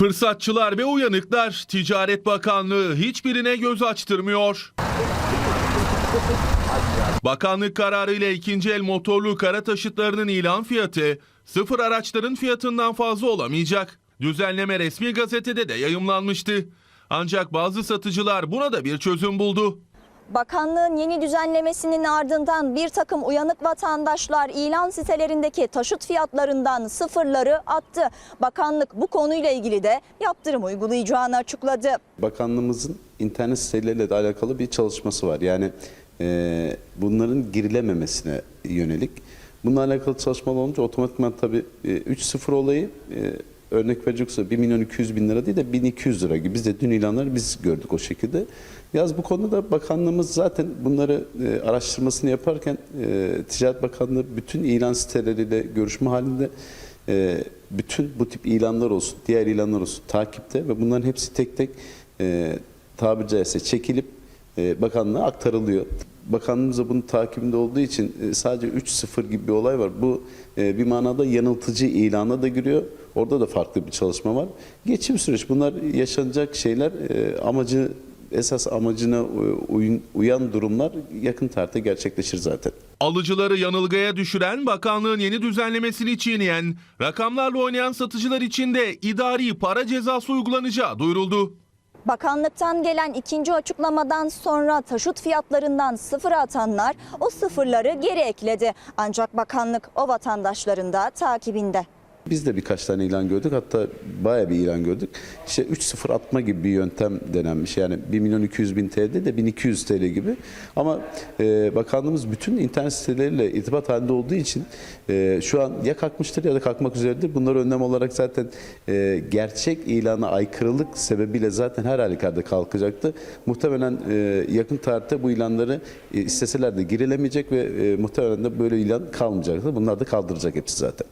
Fırsatçılar ve uyanıklar Ticaret Bakanlığı hiçbirine göz açtırmıyor. Bakanlık kararıyla ikinci el motorlu kara taşıtlarının ilan fiyatı sıfır araçların fiyatından fazla olamayacak. Düzenleme resmi gazetede de yayımlanmıştı. Ancak bazı satıcılar buna da bir çözüm buldu. Bakanlığın yeni düzenlemesinin ardından bir takım uyanık vatandaşlar ilan sitelerindeki taşıt fiyatlarından sıfırları attı. Bakanlık bu konuyla ilgili de yaptırım uygulayacağını açıkladı. Bakanlığımızın internet siteleriyle de alakalı bir çalışması var. Yani e, bunların girilememesine yönelik. Bununla alakalı çalışmalar olunca otomatikman tabii e, 3-0 olayı e, örnek verecek olursa 1 milyon 200 bin lira değil de 1200 lira gibi. Biz de dün ilanları biz gördük o şekilde. Yaz bu konuda bakanlığımız zaten bunları e, araştırmasını yaparken e, Ticaret Bakanlığı bütün ilan siteleriyle görüşme halinde e, bütün bu tip ilanlar olsun, diğer ilanlar olsun takipte ve bunların hepsi tek tek e, tabiri caizse çekilip bakanlığa aktarılıyor. Bakanlığımız da bunun takibinde olduğu için e, sadece 3-0 gibi bir olay var. Bu e, bir manada yanıltıcı ilana da giriyor. Orada da farklı bir çalışma var. Geçim süreç bunlar yaşanacak şeyler e, amacı esas amacına e, uyan durumlar yakın tarihte gerçekleşir zaten. Alıcıları yanılgıya düşüren bakanlığın yeni düzenlemesini çiğneyen, rakamlarla oynayan satıcılar için de idari para cezası uygulanacağı duyuruldu. Bakanlıktan gelen ikinci açıklamadan sonra taşıt fiyatlarından sıfır atanlar o sıfırları geri ekledi. Ancak bakanlık o vatandaşların da takibinde. Biz de birkaç tane ilan gördük. Hatta bayağı bir ilan gördük. İşte 3-0 atma gibi bir yöntem denenmiş. Yani 1 milyon 200 bin TL de 1200 TL gibi. Ama e, bakanlığımız bütün internet siteleriyle irtibat halinde olduğu için e, şu an ya kalkmıştır ya da kalkmak üzeredir. Bunları önlem olarak zaten e, gerçek ilana aykırılık sebebiyle zaten her halükarda kalkacaktı. Muhtemelen e, yakın tarihte bu ilanları e, isteseler de girilemeyecek ve e, muhtemelen de böyle ilan kalmayacaktı. Bunlar da kaldıracak hepsi zaten.